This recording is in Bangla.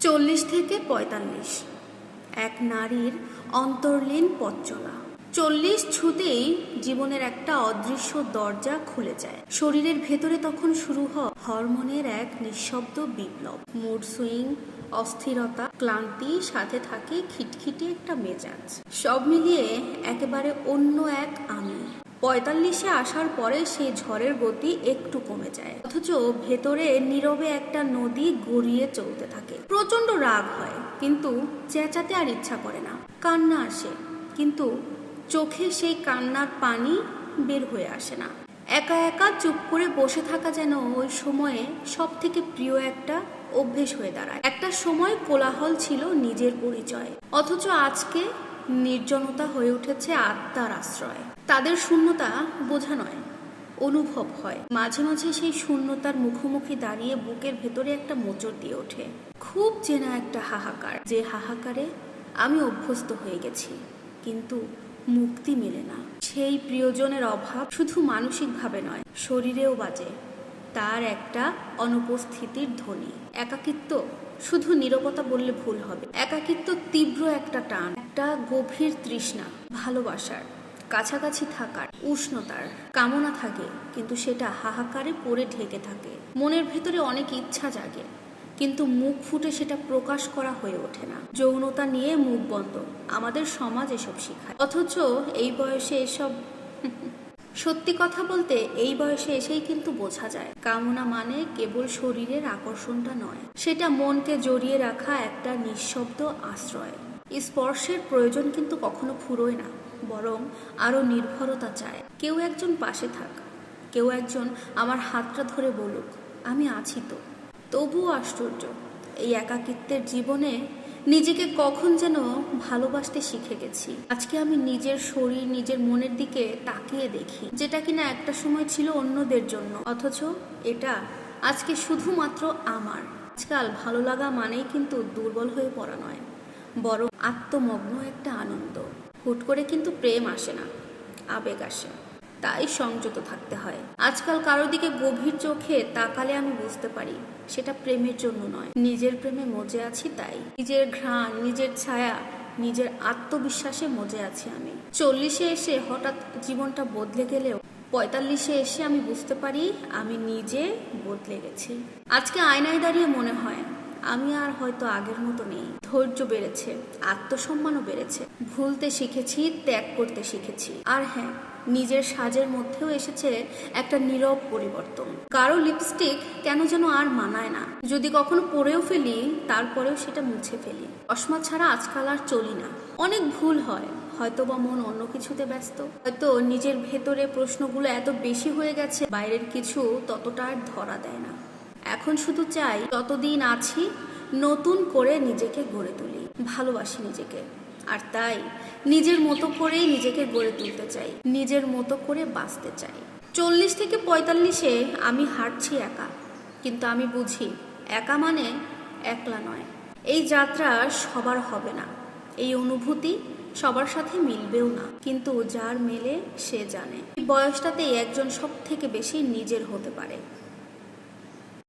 চল্লিশ থেকে পঁয়তাল্লিশ। এক নারীর অন্তর্লীন পথ চলা। চল্লিশ ছুতেই জীবনের একটা অদৃশ্য দরজা খুলে যায়। শরীরের ভেতরে তখন শুরু হয় হরমোনের এক নিঃশব্দ বিপ্লব। মুড সুইং, অস্থিরতা, ক্লান্তি, সাথে থাকে খিটখিটে একটা মেজাজ। সব মিলিয়ে একেবারে অন্য এক আমি। পঁয়তাল্লিশে আসার পরে সেই ঝড়ের গতি একটু কমে যায়। অথচ ভেতরে নীরবে একটা নদী গড়িয়ে চলতে থাকে। প্রচণ্ড রাগ হয়, কিন্তু চেঁচাতে আর ইচ্ছা করে না। কান্না আসে, কিন্তু চোখে সেই কান্নার পানি বের হয়ে আসে না। একা একা চুপ করে বসে থাকা যেন ওই সময়ে সব থেকে প্রিয় একটা অভ্যেস হয়ে দাঁড়ায়। একটা সময় কোলাহল ছিল নিজের পরিচয়। অথচ আজকে নির্জনতা হয়ে উঠেছে আত্মার আশ্রয়। তাদের শূন্যতা বোঝা নয়, অনুভব হয়। মাঝে মাঝে সেই শূন্যতার মুখোমুখি দাঁড়িয়ে বুকের ভেতরে একটা মোচড় দিয়ে ওঠে। খুব চেনা একটা হাহাকার, যে হাহাকারে আমি অভ্যস্ত হয়ে গেছি, কিন্তু মুক্তি মেলে না। সেই প্রিয়জনের অভাব শুধু মানসিকভাবে নয়, শরীরেও বাজে। তার একটা অনুপস্থিতির ধ্বনি। একাকিত্ব, শুধু নীরবতা বললে ভুল হবে। একাকিত্ব তীব্র একটা টান, একটা গভীর তৃষ্ণা, ভালোবাসার, কাছাকাছি থাকার, উষ্ণতার। কামনা থাকে, কিন্তু সেটা হাহাকারে পড়ে ঢেকে থাকে। মনের ভেতরে অনেক ইচ্ছা জাগে, কিন্তু মুখ ফুটে সেটা প্রকাশ করা হয়ে ওঠে না। যৌনতা নিয়ে মুখ বন্ধ, আমাদের সমাজ এসব শিখায়। অথচ এই বয়সে এসব সত্যি কথা বলতে, এই বয়সে এসেই কিন্তু বোঝা যায়। কামনা মানে কেবল শরীরের আকর্ষণটা নয়, সেটা মনকে জড়িয়ে রাখা একটা নিঃশব্দ আশ্রয়। স্পর্শের প্রয়োজন কিন্তু কখনো ফুরোয় না, বরং আরও নির্ভরতা চায়। কেউ একজন পাশে থাক, কেউ একজন আমার হাতটা ধরে বলুক, আমি আছি তো। তবুও আশ্চর্য, এই একাকিত্বের জীবনে নিজেকে কখন যেন ভালোবাসতে শিখে গেছি। আজকে আমি নিজের শরীর, নিজের মনের দিকে তাকিয়ে দেখি, যেটা কিনা একটা সময় ছিল অন্যদের জন্য। অথচ এটা আজকে শুধুমাত্র আমার। আজকাল ভালো লাগা মানেই কিন্তু দুর্বল হয়ে পড়া নয়, বরং আত্মমগ্ন একটা আনন্দ। হুট করে কিন্তু প্রেম আসে না, আবেগ আসে। তাই সংযত থাকতে হয়। আজকাল কারোর দিকে গভীর চোখে তাকালে আমি বুঝতে পারি, সেটা প্রেমের জন্য নয়। নিজের প্রেমে মজে আছি তাই। নিজের ঘ্রাণ, নিজের ছায়া, নিজের আত্মবিশ্বাসে মজে আছি আমি। চল্লিশে এসে হঠাৎ জীবনটা বদলে গেলেও, পঁয়তাল্লিশে এসে আমি বুঝতে পারি, আমি নিজে বদলে গেছি। আজকে আয়নায় দাঁড়িয়ে মনে হয় আমি আর হয়তো আগের মতো নেই। ধৈর্য বেড়েছে, আত্মসম্মানও বেড়েছে। ভুলতে শিখেছি, ত্যাগ করতে শিখেছি। আর হ্যাঁ নিজের সাজের মধ্যেও এসেছে একটা নীরব পরিবর্তন। কারও লিপস্টিক কেন যেন আর মানায় না। যদি কখনো পরেও ফেলি, তারপরেও সেটা মুছে ফেলি। চশমা ছাড়া আজকাল আর চলি না। অনেক ভুল হয় হয়তো বা মন অন্য কিছুতে ব্যস্ত। হয়তো নিজের ভেতরে প্রশ্নগুলো এত বেশি হয়ে গেছে, বাইরের কিছু ততটা আর ধরা দেয় না। এখন শুধু চাই যতদিন আছি, নতুন করে নিজেকে গড়ে তুলি। ভালোবাসি নিজেকে। আর তাই নিজের মতো করেই নিজেকে গড়ে তুলতে চাই। নিজের মতো করে বাঁচতে চাই। চল্লিশ থেকে পঁয়তাল্লিশে আমি হাঁটছি একা। কিন্তু আমি বুঝি, একা মানে একলা নয়। এই যাত্রা সবার হবে না। এই অনুভূতি সবার সাথে মিলবেও না। কিন্তু যার মেলে সে জানে। বয়সটাতেই একজন সব থেকে বেশি নিজের হতে পারে।